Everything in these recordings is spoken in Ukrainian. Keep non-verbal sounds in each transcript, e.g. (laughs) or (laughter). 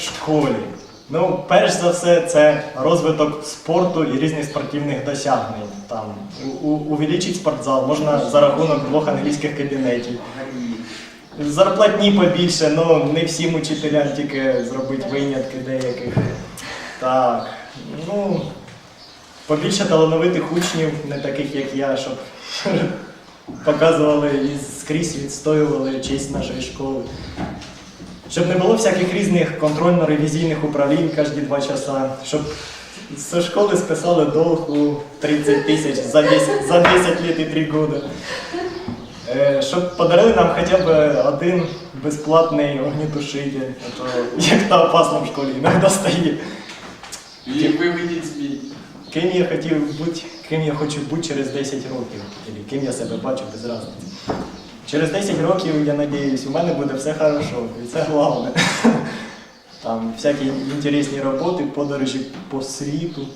школі? Ну, перш за все, це розвиток спорту і різних спортивних досягнень. Там увеличить спортзал можна за рахунок двох англійських кабінетів. Зарплатні побільше, ну не всім учителям тільки зробити винятки деяких. Так. Ну, побільше талановитих учнів, не таких як я, щоб (laughs) показували і скрізь відстоювали честь нашої школи. Щоб не було всяких різних контрольно-ревізійних управлінь кожні два часа, щоб зі школи списали долг у 30 тисяч за 10, за 10 літ і 3 роки. Е, Щоб подарили нам хоча б один безплатний огнетушитель, а то як то опасно в школі іноді стає. І виведіть змій. Ким я хотів бути, ким я хочу бути через 10 років, або ким я себе бачу без разниці. Через 10 років, я надіюсь, у мене буде все хорошо, і це головне. (laughs) Там всякі інтересні роботи, подорожі по світу.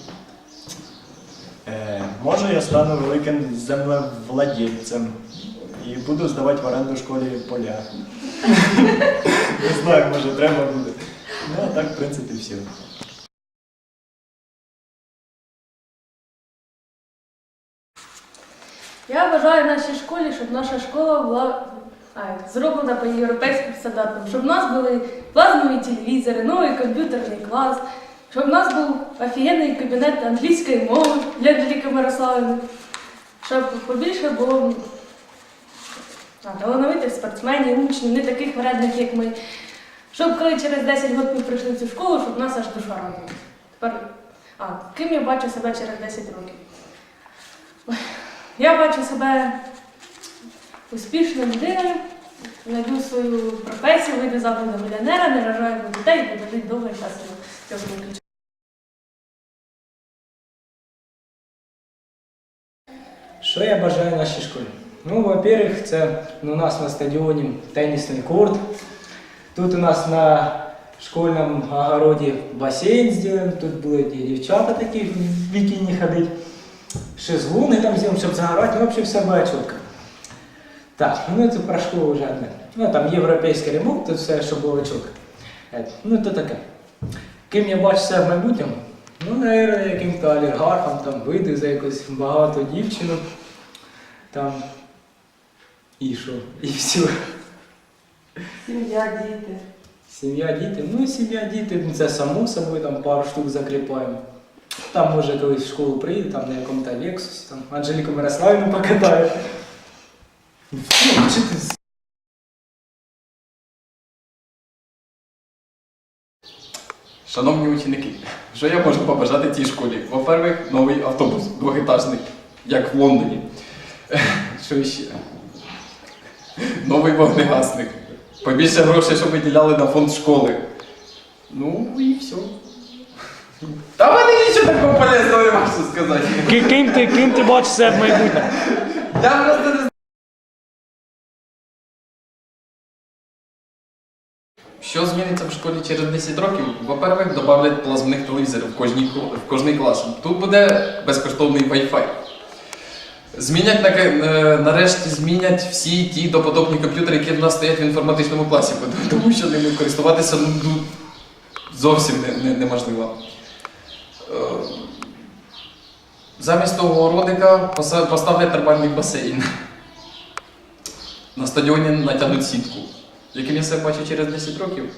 Е, може, я стану великим землевладельцем і буду здавати в оренду школі поля. (laughs) Не знаю, може треба буде. Ну, а так, в принципі, все. Я бажаю нашій школі, щоб наша школа була а, зроблена по європейським стандартам, щоб в нас були плазмові телевізори, новий комп'ютерний клас, щоб в нас був офігенний кабінет англійської мови для Анжеліки Мирославівни, щоб побільше було талановитих спортсменів, учнів, не таких вредних, як ми. Щоб коли через 10 років ми прийшли в цю школу, щоб нас аж душа радувала. Тепер, а, ким я бачу себе через 10 років? Я бачу себе успішною людиною, знайду свою професію, вийду замуж за мільйонера, не рожаю дітей, буду жити довго і щасливо. Що я бажаю нашій школі? Ну, во-первых, це у нас на стадіоні тенісний корт. Тут у нас на школьному огороді басейн зробимо, тут і дівчата такі в бікіні ходити. Шезлуни там зробимо, щоб загорати, ну, взагалі все буде чітко. Так, ну це про школу вже одне. Ну, там європейський ремонт, тут все, щоб було чітко. Е, Ну, то таке. Ким я бачу себе в майбутньому? Ну, наверное, яким-то олігархом, там вийду за якусь багату дівчину. Там. І що? І все. Сім'я, діти. Сім'я, діти. Ну, сім'я, діти, це само собою, там пару штук закріпаємо. Там, може, колись в школу приїде, там на якому-то Лексусі, там Анжеліку Мирославівну покатаю. Ну, Шановні ученики, що я можу побажати цій школі? Во-первых, новий автобус двохетажний, як в Лондоні. Що ще? Новий вогнегасник. Побільше грошей, щоб виділяли на фонд школи. Ну і все. Та в мене нічого такого полезного не можу сказати. Ки- Ким ти, ким ти бачиш себе в майбутньому? Я просто не знаю. Що зміниться в школі через 10 років? Во-первых, додавлять плазмених телевізорів в кожній, в кожний клас. Тут буде безкоштовний Wi-Fi. Змінять на- е, нарешті змінять всі ті доподобні комп'ютери, які в нас стоять в інформатичному класі, тому що ними користуватися ну, ну, зовсім не, не, неможливо. Е, Замість того родика поставлять нормальний басейн. На стадіоні натягнуть сітку. Яким я себе бачу через 10 років?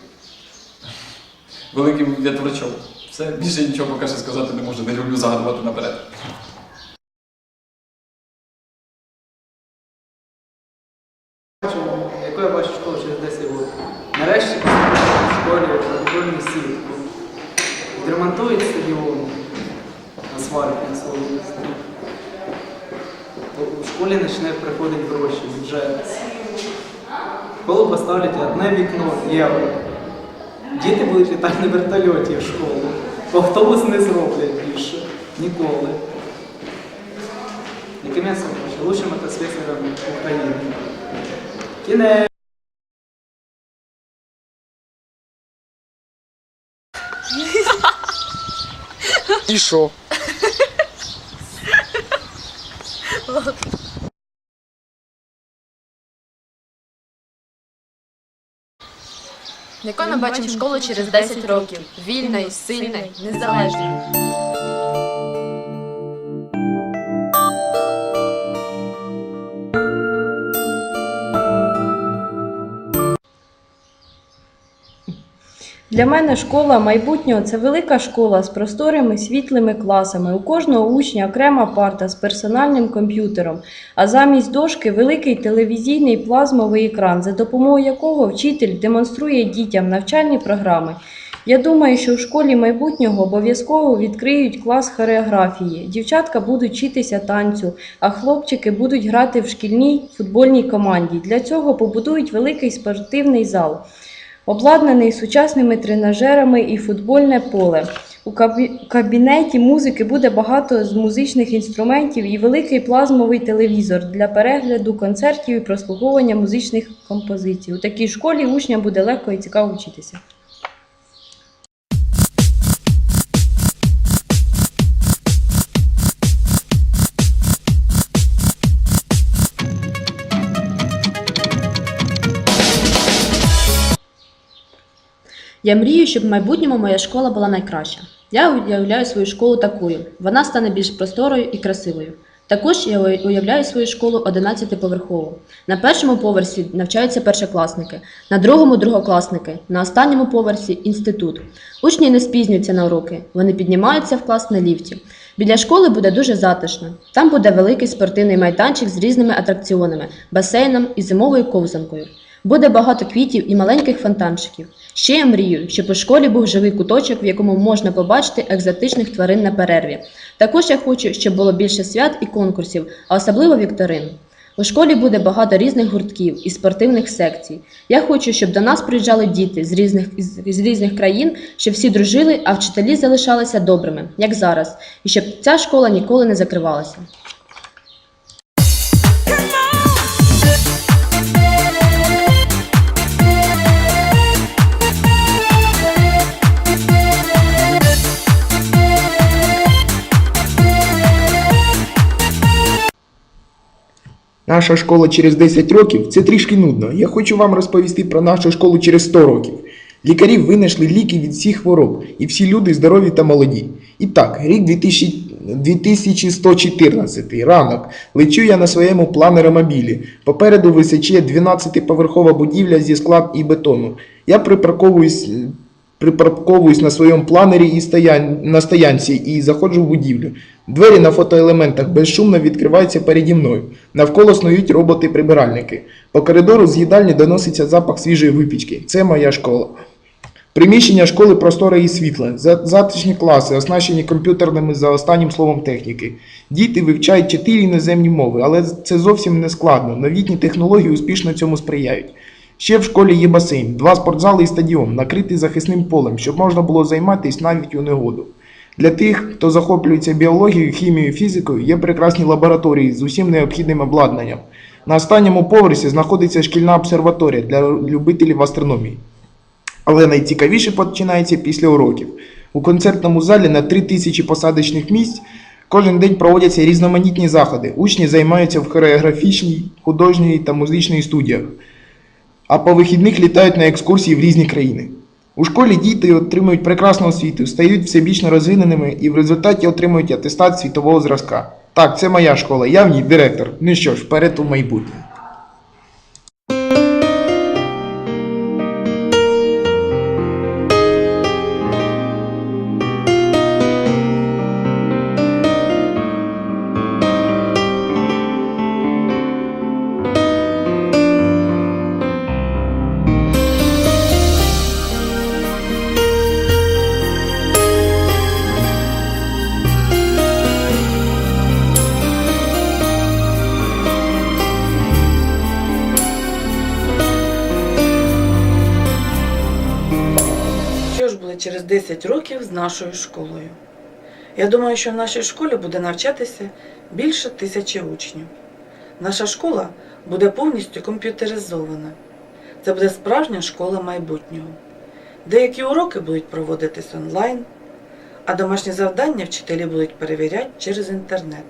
Великим вітврачом. Все, більше нічого що сказати не можу, не люблю загадувати наперед. Яку я бачу школу через 10 років. Нарешті в школі футбольну сітку. Відремонтують стадіон, асфальт на слово. У школі почне приходити гроші, бюджет. В школу поставлять одне вікно євро. Діти будуть літати на вертольоті в школу. Автобус не зроблять більше. Ніколи. Яким я себе бачу? Лучшим мотоциклером України. Кінець. І що? Якою ми бачимо школу через 10 років? Вільною, сильною, незалежною. Для мене школа майбутнього це велика школа з просторими світлими класами. У кожного учня окрема парта з персональним комп'ютером, а замість дошки великий телевізійний плазмовий екран, за допомогою якого вчитель демонструє дітям навчальні програми. Я думаю, що в школі майбутнього обов'язково відкриють клас хореографії. Дівчатка будуть вчитися танцю, а хлопчики будуть грати в шкільній футбольній команді. Для цього побудують великий спортивний зал обладнаний сучасними тренажерами і футбольне поле. У кабі- кабінеті музики буде багато з музичних інструментів і великий плазмовий телевізор для перегляду концертів і прослуховування музичних композицій. У такій школі учням буде легко і цікаво вчитися. Я мрію, щоб в майбутньому моя школа була найкраща. Я уявляю свою школу такою. Вона стане більш просторою і красивою. Також я уявляю свою школу 11-поверхову. На першому поверсі навчаються першокласники, на другому другокласники, на останньому поверсі інститут. Учні не спізнюються на уроки, вони піднімаються в клас на ліфті. Біля школи буде дуже затишно. Там буде великий спортивний майданчик з різними атракціонами, басейном і зимовою ковзанкою. Буде багато квітів і маленьких фонтанчиків. Ще я мрію, щоб у школі був живий куточок, в якому можна побачити екзотичних тварин на перерві. Також я хочу, щоб було більше свят і конкурсів, а особливо вікторин. У школі буде багато різних гуртків і спортивних секцій. Я хочу, щоб до нас приїжджали діти з різних, з, з різних країн, щоб всі дружили, а вчителі залишалися добрими, як зараз, і щоб ця школа ніколи не закривалася. Наша школа через 10 років це трішки нудно. Я хочу вам розповісти про нашу школу через 100 років. Лікарі винайшли ліки від всіх хвороб, і всі люди здорові та молоді. І так, рік 2000, 2114, ранок. Лечу я на своєму планеромобілі. Попереду височіє 12-поверхова будівля зі склад і бетону. Я припарковуюсь, припарковуюсь на своєму планері і стоян, на стоянці і заходжу в будівлю. Двері на фотоелементах безшумно відкриваються переді мною. Навколо снують роботи-прибиральники. По коридору з їдальні доноситься запах свіжої випічки. Це моя школа. Приміщення школи просторе і світле, затишні класи, оснащені комп'ютерними за останнім словом техніки. Діти вивчають чотири іноземні мови, але це зовсім не складно. Новітні технології успішно цьому сприяють. Ще в школі є басейн, два спортзали і стадіон, накритий захисним полем, щоб можна було займатися навіть у негоду. Для тих, хто захоплюється біологією, хімією, фізикою, є прекрасні лабораторії з усім необхідним обладнанням. На останньому поверсі знаходиться шкільна обсерваторія для любителів астрономії. Але найцікавіше починається після уроків. У концертному залі на 3000 посадочних місць кожен день проводяться різноманітні заходи. Учні займаються в хореографічній, художній та музичній студіях, а по вихідних літають на екскурсії в різні країни. У школі діти отримують прекрасну освіту, стають всебічно розвиненими і в результаті отримують атестат світового зразка. Так, це моя школа, я в ній директор. Ну що ж, вперед у майбутнє. Через 10 років з нашою школою? Я думаю, що в нашій школі буде навчатися більше тисячі учнів. Наша школа буде повністю комп'ютеризована. Це буде справжня школа майбутнього. Деякі уроки будуть проводитись онлайн, а домашні завдання вчителі будуть перевіряти через інтернет.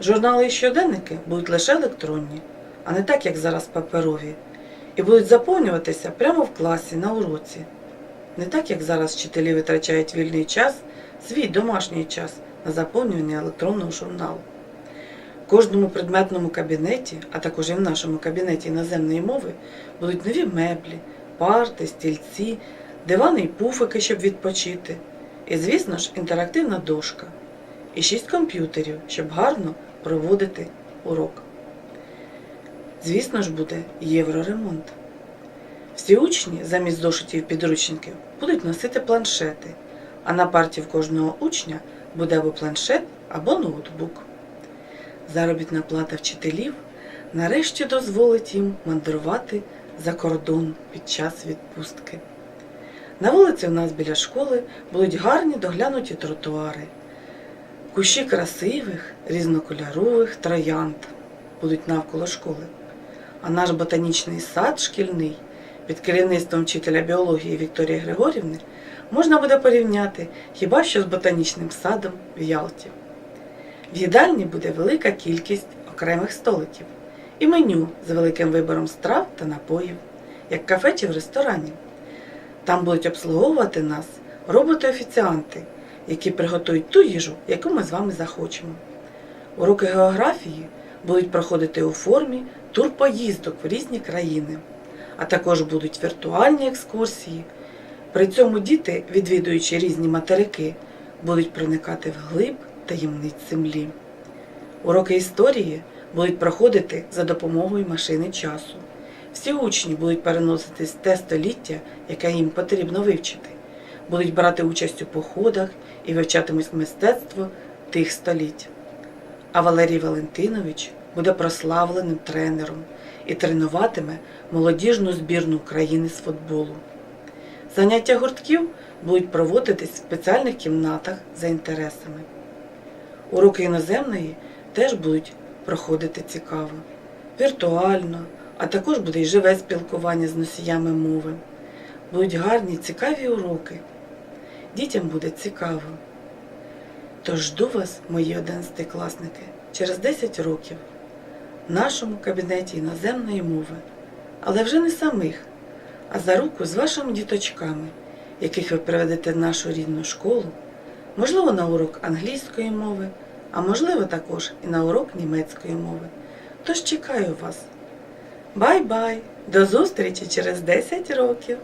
Журнали і щоденники будуть лише електронні, а не так, як зараз паперові. і будуть заповнюватися прямо в класі на уроці. Не так, як зараз вчителі витрачають вільний час, свій домашній час на заповнювання електронного журналу. В кожному предметному кабінеті, а також і в нашому кабінеті іноземної мови, будуть нові меблі, парти, стільці, дивани й пуфики, щоб відпочити. І, звісно ж, інтерактивна дошка. І шість комп'ютерів, щоб гарно проводити урок. Звісно ж, буде євроремонт. Всі учні замість зошитів підручників будуть носити планшети, а на парті в кожного учня буде або планшет, або ноутбук. Заробітна плата вчителів нарешті дозволить їм мандрувати за кордон під час відпустки. На вулиці у нас біля школи будуть гарні доглянуті тротуари. Кущі красивих, різнокольорових троянд будуть навколо школи. А наш ботанічний сад шкільний під керівництвом вчителя біології Вікторії Григорівни можна буде порівняти хіба що з ботанічним садом в Ялті. В їдальні буде велика кількість окремих столиків і меню з великим вибором страв та напоїв, як кафе чи в ресторані. Там будуть обслуговувати нас роботи-офіціанти, які приготують ту їжу, яку ми з вами захочемо. Уроки географії будуть проходити у формі турпоїздок в різні країни, а також будуть віртуальні екскурсії. При цьому діти, відвідуючи різні материки, будуть проникати в глиб таємниць землі. Уроки історії будуть проходити за допомогою машини часу. Всі учні будуть переноситись те століття, яке їм потрібно вивчити, будуть брати участь у походах і вивчатимуть мистецтво тих століть. А Валерій Валентинович буде прославленим тренером і тренуватиме молодіжну збірну України з футболу. Заняття гуртків будуть проводитись в спеціальних кімнатах за інтересами. Уроки іноземної теж будуть проходити цікаво, віртуально, а також буде й живе спілкування з носіями мови. Будуть гарні, цікаві уроки. Дітям буде цікаво. Тож жду вас, мої одинадцятикласники, через 10 років нашому кабінеті іноземної мови, але вже не самих, а за руку з вашими діточками, яких ви приведете в нашу рідну школу, можливо, на урок англійської мови, а можливо також і на урок німецької мови. Тож чекаю вас. Бай-бай! До зустрічі через 10 років!